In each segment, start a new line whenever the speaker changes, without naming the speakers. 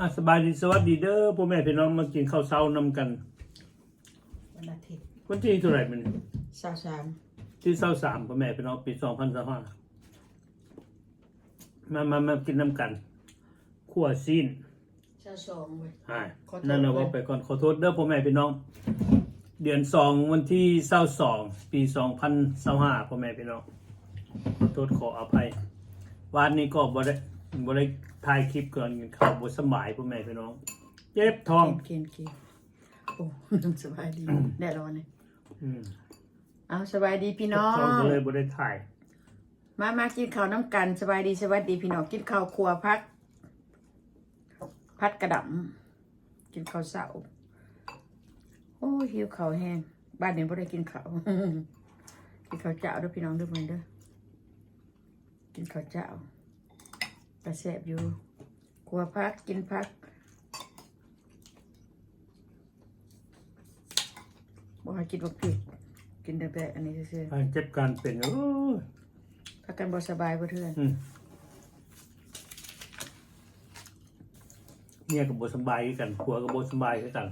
อะสบายดีสวัสดีเด้อพ่อแม่พี่น้องมากินข้าวเช้านำกัน
วันอาทิตย์
วันที่เท่าไหร่มัน
สาวสาม
ที่เช้าสามพ่อแม่พี่น้องปีสองพันสิบห้ามามามากินน้ำกันขั่วซีน
สาวสองเว้ย
ใช่
ขอโทษ
นั่นเราว่าไปก่อนขอโทษเด้อพ่อแม่พี่น้อง เดือนสองวันที่เศร้าสองปีสองพันสิบห้าพ่อแม่พี่น้องขอโทษขออภัย วันนี้ก็บ่ได้ บ่ได้ถ่ายคลิปก่อนกินข้าวบ่สำบายพ่อแม่พี่น้อง เจ็บท้อง
กินกินโอ้สบายดีแน่นอนเลย
อืม
เอาสบายดีพี่น้อง
ท้องก็เลยบ่ได้ถ่าย
มามากินข้าวน้ำกันสบายดีสวัสดีพี่น้องกินข้าวครัวพัก พัดกระดำกินข้าวเสาโอ้ยหิวข้าวแห้งบ้านนี้บ่ได้กินข้าวกินข้าวเจ้าเด้อพี่น้องเด้อมึงเด้อกินข้าวเจ้า ตาแสบอยู่ครัวพักกินพักบ่ให้กินบักพริกกินแต่แบบอันนี้ซื่อ
การเจ็บการเป็นโอ้ย
ๆพักกันบ่สบายบ่เทื่อน
อืมเนี่ยกับบสำบายคือกันผัวกับบสำบายคือกัน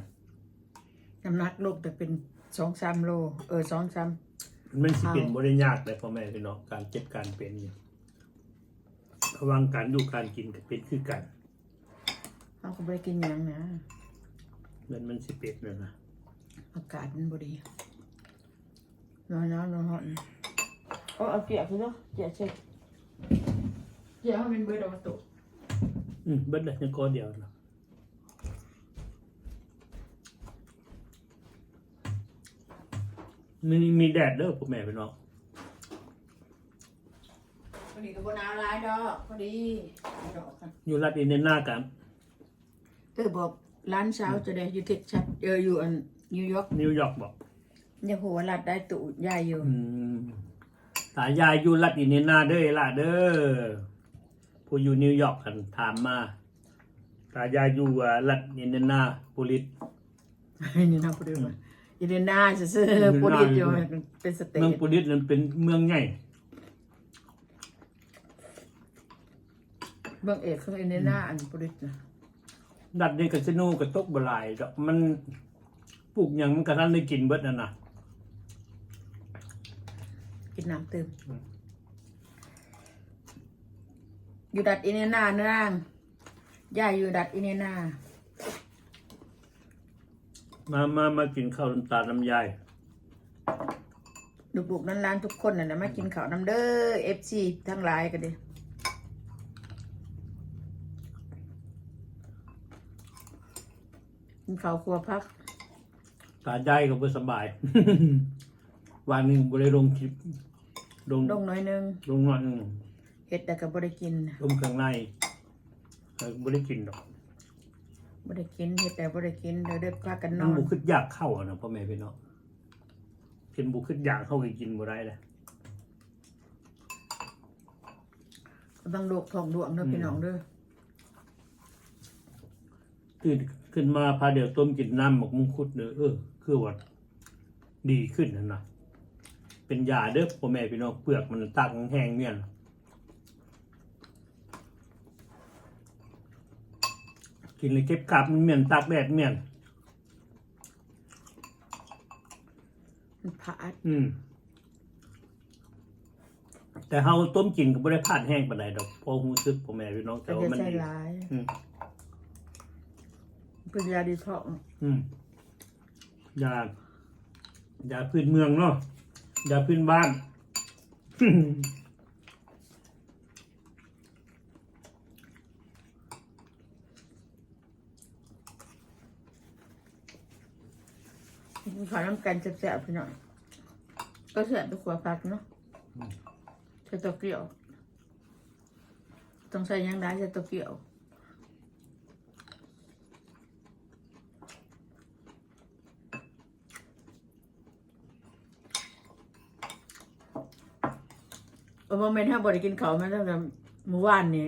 น้ำหนักลงแต่เป็นสองสามโล เออสองสาม
มันสิเป็น
เอา
บ่ได้ยากเลยพ่อแม่พี่น้องการเจ็บการเป็นเนี่ย ระหวังการอยู่การกินก็เป็นคือกัน
เขาก็ไม่ได้กินหยังนะ
เหมือนมันสิเป็ดนั่นนะ
อากาศมันบ่ดีร้อนร้อนร้อนโอ้เอาเกียร์คือเนาะเกียร์เช็ดเกียร์ให้มันเบิดเอามาตุ
อืมเบิดเลยยังก็เดียวนะมีมีแดดเด้อพ่อแม่พี่น้อง
พอดีกับบนาวร้ายดอกพอดีดอกค่ะ
อยู่รัฐอินเดียนากัน
เออบอกร้านเช้าจะได้อยู่เท็กซัสเอออยู่อันนิวยอร์ก
นิวยอร์กบอก
ยังหัวรัดได้ตุใหญ่อยู่
อืมตายายอยู่รัฐอินเดียนาเด้อล่ะเด้อผู้อยู่นิวยอร์กกันถามมาตายายอยู่อ่ารัฐอินเดียนาโพลิส
นี่นะพอดีว่าอินเดียนาซื่อๆโปรดิสอยู่เป็นสเต
เมือง
ท
โพลิสนั้นเป็นเมืองใหญ่
เมืองเอกของอินเดียนาอันโปรดิสนะ
ดัดในคาสิโนก็ตกบหลายดอกมันปลูกหยังมันก็ทันได้กินเบิดนั่นน่ะ
กินน้ำเติม
อืม
อยู่ดัดอินเดียนาเนื่องย่าอยู่ดัดอินเดียนา
มามามากินข้าวน้ำตาลน้ำยาย
ลูกๆนั้นร้านๆทุกคนน่ะนะมากินข้าวน้ำเด้อเอฟซีทั้งหลายกันดิกิ นข้าวครัวพัก
ตายายก็บ่สบาย วันหนึงบ่ได้ลงคลิปลง
ลงหน้อยหนึง
ลงหน่อยหนึง
เห็ดแต่ก็บ่ได้กิน
ลงข้างในเออบ่ได้กินดอก
บ่ได้กินเห็ดแต่บ่ได้กินเดี๋ยวได้พากันน
มัน
อน
บุขึ้นอยากเข้าอะนะพ่อแม่พี่น้องเป็นบุขึ้นอยากเข้าไปกินบ่ได้เลย
บางโรคท้องดวงเด้อพี่น้องเด้อ
ตื่น ขึ้นมาพาเดี๋ยวต้มกินน้ำหมกมุงคุดเด้อเออ คือว่าดีขึ้นนะนะเป็นยาเด้อพ่อแม่พี่น้องเปลือกมันตากแห้งๆเนี่ยนะกินเลยเก็บกลับมันเหมียนตากแดดเหมียน
มันผาด
อืม แต่เฮาต้มกินก็บ่ได้พลาดแห้งปานใดดอกพอรู้สึกพ่อแม่พี่น้องแต่
ก็
ว่า
จะ
มัน
ใส่
ดี
หลาย
อืม
เป็นยาดีท้อง
อืมยายาพื้นเมืองเนาะยาพื้นบ้าน
กินข้าวน้ำกันแซ่บๆพี่น้องก็แซ่บไปครัวพักเนาะใส่เตัวเกี๊ยว ต้องใส่หยังได้ใส่เตัวเกี๊ยว โมเมนต์ถ้าบริกินเขาวมาตั้งแต่เมื่อวานนี่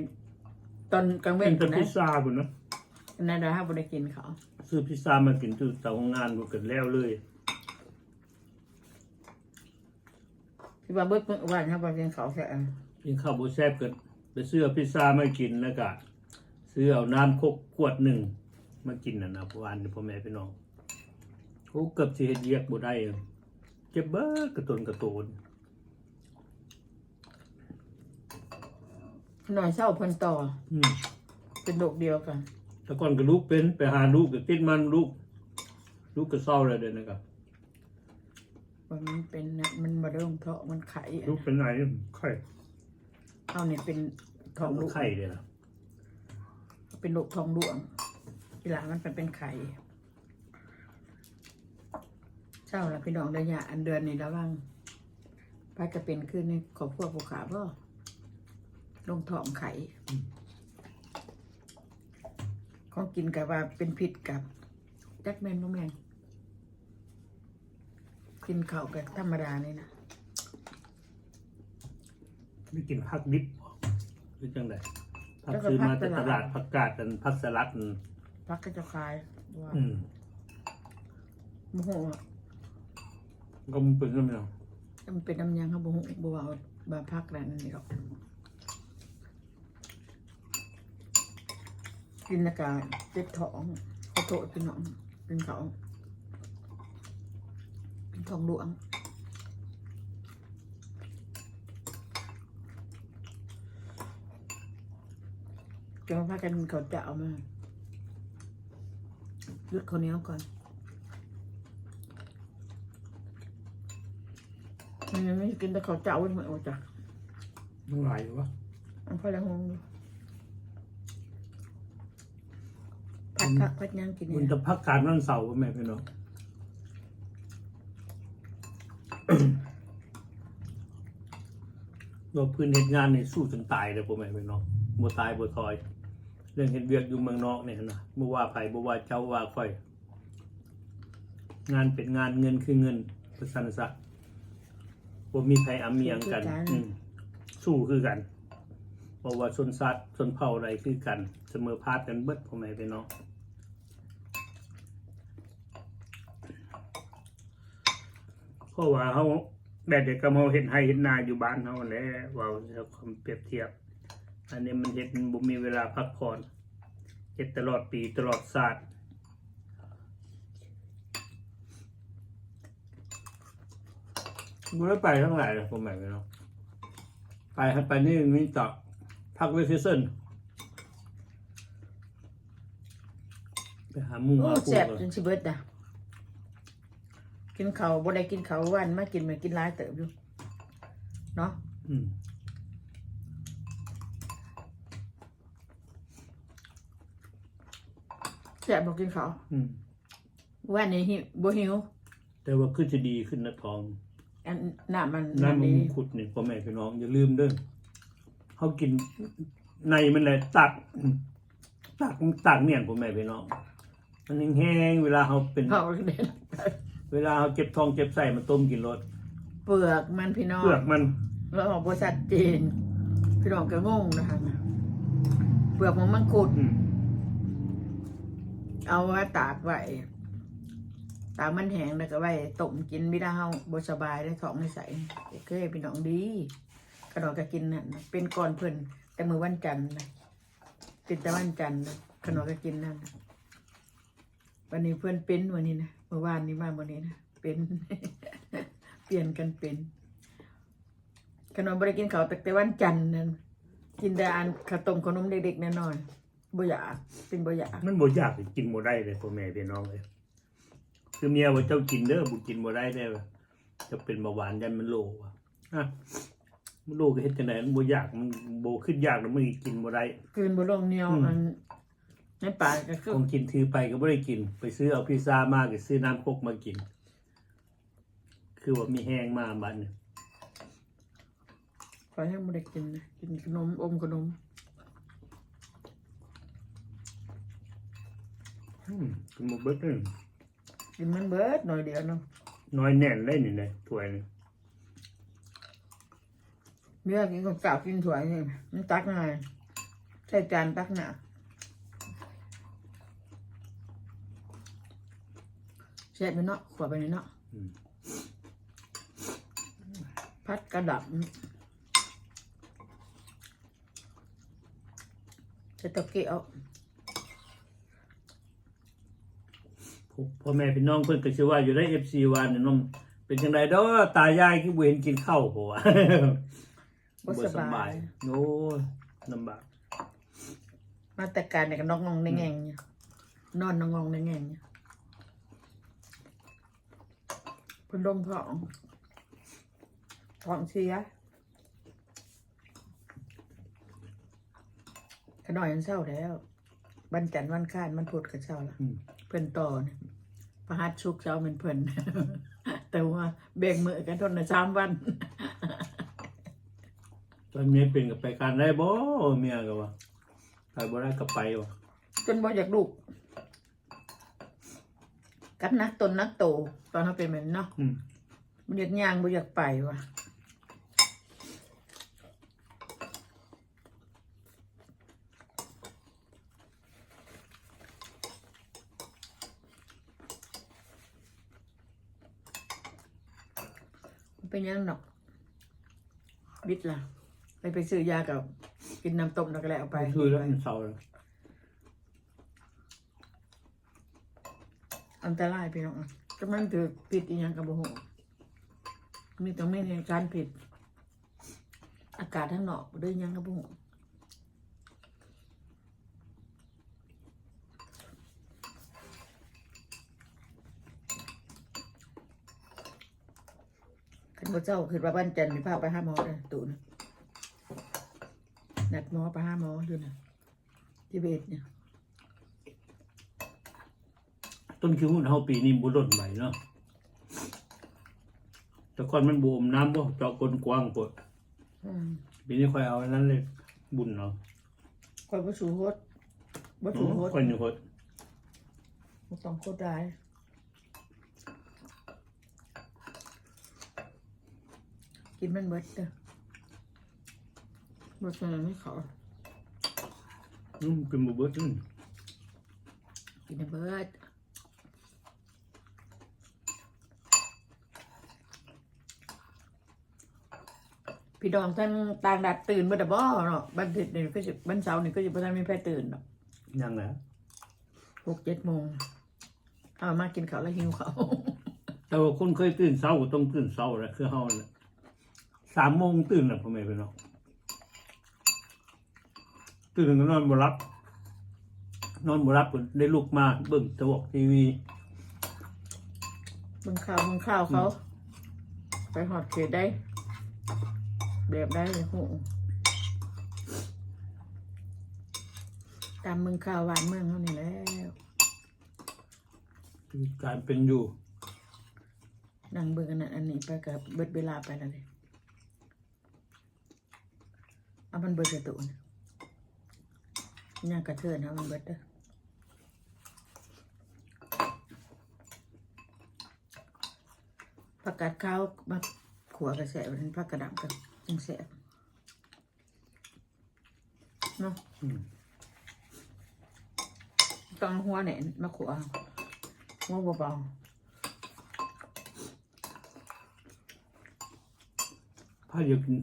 ตอนกลางเว้
เป็นนแต่
นะ
พิซซ่าบุญนะ
นั่นนะถ้าบริกินเขาว
ซื้อพิซซ่ามากินที่เตาโรงงานบุกันแล้วเลย
ที่ว่าเบิดเมื่อวานถ้าบริกินเขาวแค่
กินข้าวโบแซ่บเกินไปซื้อพิซซ่ามากินแล้วก็ซื้อซื้อเอาน้ำคกขวดหนึ่งมากินน่ะนะวานนี่พ่อแม่พี่น้องโอ้เกือบสิเฮ็ดเวียกบ่ได้เจ็บเบ้อกระตุนกระตูน
หน่อยเศร้าเพิ่นต่อ
อืม
เป็นโรคเดียวกัน
แต่ก่อนก็ลูกเป็นไปหาลูกก็ติดมันลูก ลูกก็เศร้าเลยเดี๋ยวนะครับ
ว่ามันเป็นนะมันมาเริ่มเพราะมันไข่
ลูกเป็นไหนไข่
เอาเนี่ยเป็นทองลูก
ไข่เลยนะ
เป็นโรคทองหลวงทีหลังมันเป็นเป็นไข่เช้าละพี่น้องระยะอันเดือนนี่ระวังไปจะเป็นขึ้นในขอบพวกภูขาบ่ ลงท้องไข่ของกินกับว่าเป็นพิษกับจักแมนบ่แมนกินข้าวกับธรรมดานี่นะ
ไม่กินผักดิบหรือจังไดผักซื้อมาจากตลาดผักกาดกันผักสลัดนั่น
พักก็จะคลายว่า
อืม
โมโห
ก็มันเป็นน้ำเนาะ
มันเป็นน้ำยังครับบุบว่าเอาบาพักแล้วนั่นนี่หรอ กกินอากาศเจ็บท้องขอโทษพี่น้องเป็นเขาเป็นท้องหลวงจะมาพากันเขาจะเอามาหยุดคนนี้ก่อนมันยังไม่กินแต่เขาวเจ้าเหมือนโอ้จ้ะ
มันหลายอยู่วะ
อันพอแล้วงง อยู่พัดพักพัดยังกิน
มัน
เนี่ย
จะพักการวันเสาร์พ่อแม่พี่น้องเราพื้นเหตุงานในสู้จนตายเลยพ่อแม่พี่น้องบ่ตายบ่ถอย เรื่องเห็นเวียกอยู่เมืองนอกเนี่ยนะบ่ว่าไผบ่ว่าเจ้าว่าค่อย งานเป็นงานเงินคือเงินประสันซะบ่มีไผอำเมียงกันอืมสู้คือกันเพราะว่าชนสัตว์ชนเผ่าอะไรคือกัน เสมอภาคกันเบิดพ่อแม่พี่น้องเพ ราะว่าเขาแบบเด็กก็มาเห็นให้เห็นนาอยู่บ้านเขาแหล้วว่าจะคำเปรียบเทียบ อันนี้มันเห็นบ่มีเวลาพักผ่อนเห็ดตลอดปีตลอดศาสตร์บ่ได้ไปทั้งหลายเลยผมหมายไปเนาะไปให้ไปนี่มีต่อพักไว้เซ่นไปหาหมู
โอ้
หาปู
แซ่บ
ก่อน
จนสิเบิดอะ กินเขาวบ่ได้กินเขาววันมากินเหมือนกินหลายเติบอยู่ เนาะ
อืม
แซ่บบอกกินเขาว
อืม
วันนี้หิวบ่หิว
แต่ว่าคือจะดีขึ้นนะทอง
อันน้ำมัน
น้ำมัน
ดี
ขุดนี่พ่อแม่พี่น้องอย่าลืมเด้อเขากินในมันเลยตัก ตักตักเนี่ยพ่อแม่พี่น้อง มันแห้งๆเวลาเขาเป็น
เขาเด็ด
เวลาเขาเจ็บท้องเจ็บไส้มาต้มกินรส
เปลือกมันพี่น้อง
เปลือกมัน
แล้วออกบริษัทจีนพี่น้องก็งงนะคะ เปลือกมันมังคุด
อืม
เอาไว้ตากไว้ตากมันแห้งแล้วก็ไว้ต้มกินไม่ได้เฮาบ่สบายได้ท้องไม่ใสเคยพี่น้องดีขนมก็กินนั่นน่ะเป็นก่อนเพิ่นแต่มือวันจันทร์นะเป็นแต่วันจันทร์นะขนมก็กินนั่นน่ะวันนี้เพื่อนเป็นวันนี้นะ เมื่อวานนี้มาวันนี้นะเป็น เปลี่ยนกันเป็น ขนมบริกินเขาวแต่แต่วันจันทร์นั่นกินแต่อันข้าวต้มขนมเด็กๆแน่นอนบ่อยากเป็นบ่อยาก
มันบ่อยากกินบ่ได้เลยพ่อแม่พี่น้องเลยคือเมียว่าเจ้ากินเด้อบ่กินบ่ได้ได้อจะเป็นเบาหวานยันมันโลว่ะอะมันโลก็เฮ็ดจังไดมันบ่อยากมันบ่ขึ้นยากแล้วมึงกินบ่ได้
คืนบ่ลงเหนียว
อืม
อัน ในป่ากก็คือ
ของกินถือไปก็ไม่ได้กิน ไปซื้อเอาพิซซ่ามาก็ซื้อน้ำคกมากิน คือว่ามีแห้งมาบัดเนี่ย
ขอให้บ่ได้กินนะกินขนมอมขนม
อืมกินหมดเบิดเลย
กินมันเบิดหน่อยเดียวเนาะ
น้อยแน่นเลยนี่เลยถ้วยนี่
เมื่อกินกับสาวกินถ้วยนี่มันตักง่ายใส่จานตักหนา แซ่บไปเนาะขวบไปเนาะ
อืม
พัดกระดับจะตะเกียบ
พ่อแม่พี่น้องเพิ่นก็สิว่าอยู่ได้ FC ว่าเนี่ยน้องเป็นจังได๋ดอตายายคือบ่เห็นกินข้าวบ่วะ
บ่สบาย
โอ้ยลำบาก
มาแต่การเนี่ยก็นอกงองในแงงเนี่ยนอนนองงองในแงงเนี่ยเพิ่นดมท้องท้องเสียขน่อยมันเศร้าแล้ววันจันทร์วันค้านมันพุธกับเช้าละ
อืม
เพิ่นต่อเนี่ยประหัสชุกร์เช้าเป็นเพิ่นแต่ว่าแบ่งมือกันทนในสามวัน
ตอนเมียเป็นกับไปการได้บ่เมียก็ว่าไปบ่ได้ก็ไปว่ะ
จนบ่อยากลูก กับนักตนนักโต ตอนเขาเป็นแบบนั้นเนาะ
อืม
บ่อยากย่างบ่อยากไปว่ะมันเป็นหยังหนอกบิดล่ะ ไปไปซื้อยากับกินน้ำต้มแล้วก็แล้วไป
ไปช่วยแล้วมันเศร้าแล้ว
อันตรายพี่น้องก็มันถือผิดอีหยังกับบ่ฮู้มีต้องมีในการผิด อากาศทั้งนอกด้วยยังกับบ่ฮู้คันบ่เจ้าคือว่าบ้านจันมีพาไปห้าหมอเด้อตู่นะนัดหมอไปห้าหมออยู่นะที่เบสเนี่ย
ต้นคิวหุ่นเฮาปีนี้บ่ล้นไหวเนาะแต่ก่อนมันบ่อมน้ำบ่เจาะก้นกว้างกว่า
อืม
ปีนี้ค่อยเอาอันนั้นเลยบุญเนาะ
คอยบ่สูโฮดบ่สูโฮด
คนอยู่คน
บ่ต้องโคตรได้กินมันเบิดเด้อบ่ใช่ไม่เขา
อืมเป็นบ่เบิดอืม
กินมันเบิด พี่ดองท่านต่างดัดตื่นเมื่อตะบ่เนาะบันทิตนี่ก็สิบันเสาร์นี่ก็สิบ่ทันมีใครตื่นเนาะ
ยังนะ
หกเจ็ดโมงเอามากินข้าวแล้วหิวข้าว
แต่ว่าคนเคยตื่นเช้าก็ต้องตื่นเช้าแหละคือเฮาน่ะสามโมงตื่นน่ะพ่อแม่พี่น้องตื่นก็นอนบ่หลับ นอนบ่หลับก็ได้ลุกมาเบิ่งตะวกทีวี
มึงข้าวมึงข้าวเขา ไปหอดเขตได้ แบบได้เลยโหตามมึงข้าวหวานเมืองเขานี่แล้ว
คือการเป็นอยู่
นั่งเบิ่งอันนั้นอันนี้ไปกับเบิดเวลาไปแล้วเลยเอามันเบิดกระตุนย่างกระเทือนเอามันเบิดเด้อผักกาดขาวมาขัวกระแสเป็นผักกระดำกัน จังแสบเนาะ
อืม
ต้องหัวแหนนมาขัวหัวเบา
ถ้าอยากกิน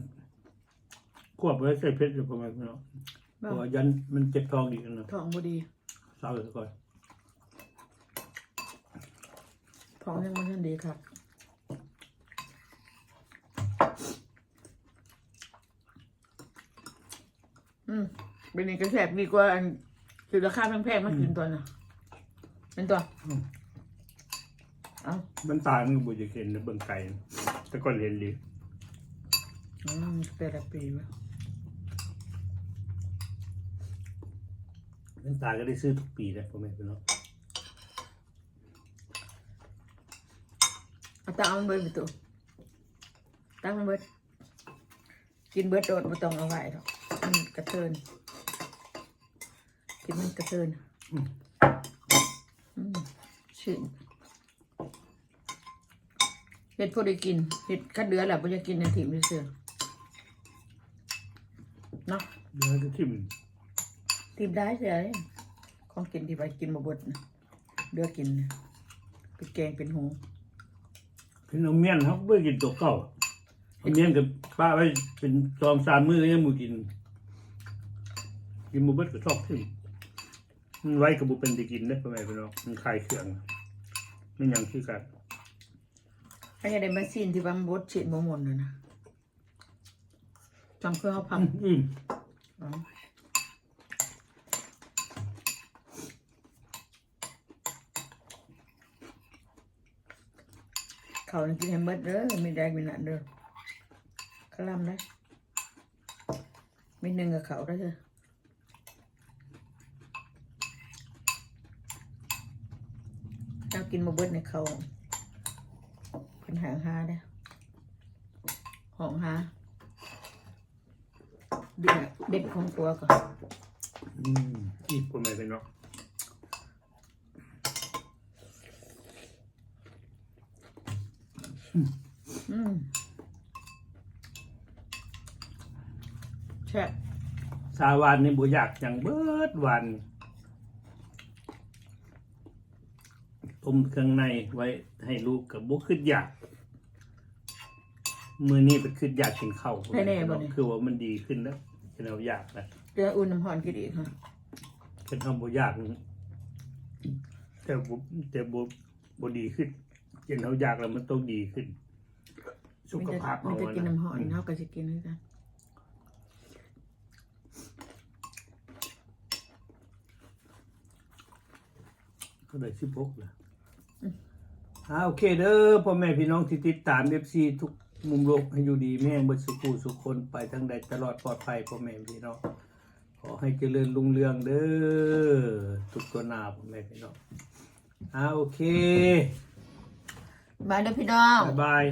ควบไว้ใส่เพชรอยู่ประมาณนี้เนาะ
ๆ
เพ
บ่
ราะว่ายันมันเจ็บท้องอีกนะ
ท้องบ่ดี
เศร้าซะก่อน
ท้องยังไม่ทันดีครับ อืมเป็นนี่กระแสบดีกว่าอันคือราคาแพงๆมากินตัวน่ะเป็นตัวเอา
มันตายมันก็บ่จะเห็นในเบิ่งไก่แต่ก่อนเห็นดี
อืมแต่ละปีวะ
มันตายก็ได้ซื้อทุกปีเลยพ่อแม่พี่น้อง
เอาตั้งเอามันเบิดไปตัวตั้งมันเบิดกินเบิดโดดไม่ต้องเอาไว้หรอก มันกระเทินกินมันกระเทิน
อืม
อืมชื่นเห็ดพอได้กินเห็ดคัดเดือแหละพอจะกินในถิ่มเสื่อเนาะ
เดี๋ยวจะทิ่ม
ถิ่มได้เสียเลยของกินที่ไปกินมาบดนะเดือกินนะเป็นแกงเป็นหู
พี่น้องเมียนเขาเบิ่งกินตัวเก่าเอาเมียนกับป้าไว้เป็นจอมสามมื้อก็ยังบ่กินกิน กินหมูเบิดก็ชอบขึ้นมันไว้กับบุเป็นได้กินได้อพ่อแม่พี่น้องมันคลายเครื่องไม่หยังคือกัน
ไอ้ได้มาซีนที่บางบดฉีดโมมนนะนะจำเพื่อเขาพัง
อืม
อ๋อเขานี่กินให้เบิดเด้อมีแดงมีหนันเด้อขลำได้มีหนึ่งกับเขาได้เถอะเจ้า กินมาเบิดในเขาเป็นหางหาได้อหองหาเด็ดเด็ดของตัวก่อน
อืมอีกพ่อแม่พี่น้อง
อืมแช่บ
สาวานนี่บ่อยากอย่างเบิดวัน ต้มเครื่องในไว้ให้ลูกกับบ่ขึ้นอยากมือนี้เป็นขึ้นอยากกินข้าวพ่อแม่พี่น้องคือว่ามันดีขึ้นแล้วเป็นเอาอยากนะ
เรืออุ่นน้ำหอนกินอีกค่ะ
เป็นทำบ่ยากนี่แต่บ่แต่บ่บ่ดีขึ้นกินเอาอยากแล้วมันต้องดีขึ้น สุ
ไม่
ข
จะ
ภาพ
ไม่จะกินน้ำหอน
อืม
เท่ากับจะกินด้วยกัน
ก็เลยสิบหกแล้ว อ่าโอเคเด้อพ่อแม่พี่น้องที่ติดตาม FC ทุกมุมโลกให้อยู่ดีแม่งเบิดสุขูสุขคนไปทั้งใดตลอดปลอดภัยพ่อแม่พี่น้องขอให้เจริญรุ่งเรืองเด้อทุกตัวหน้าพ่อแม่พี่น้องอ่าโอเค
บายเด้อพี่น้อง
บ๊ายบาย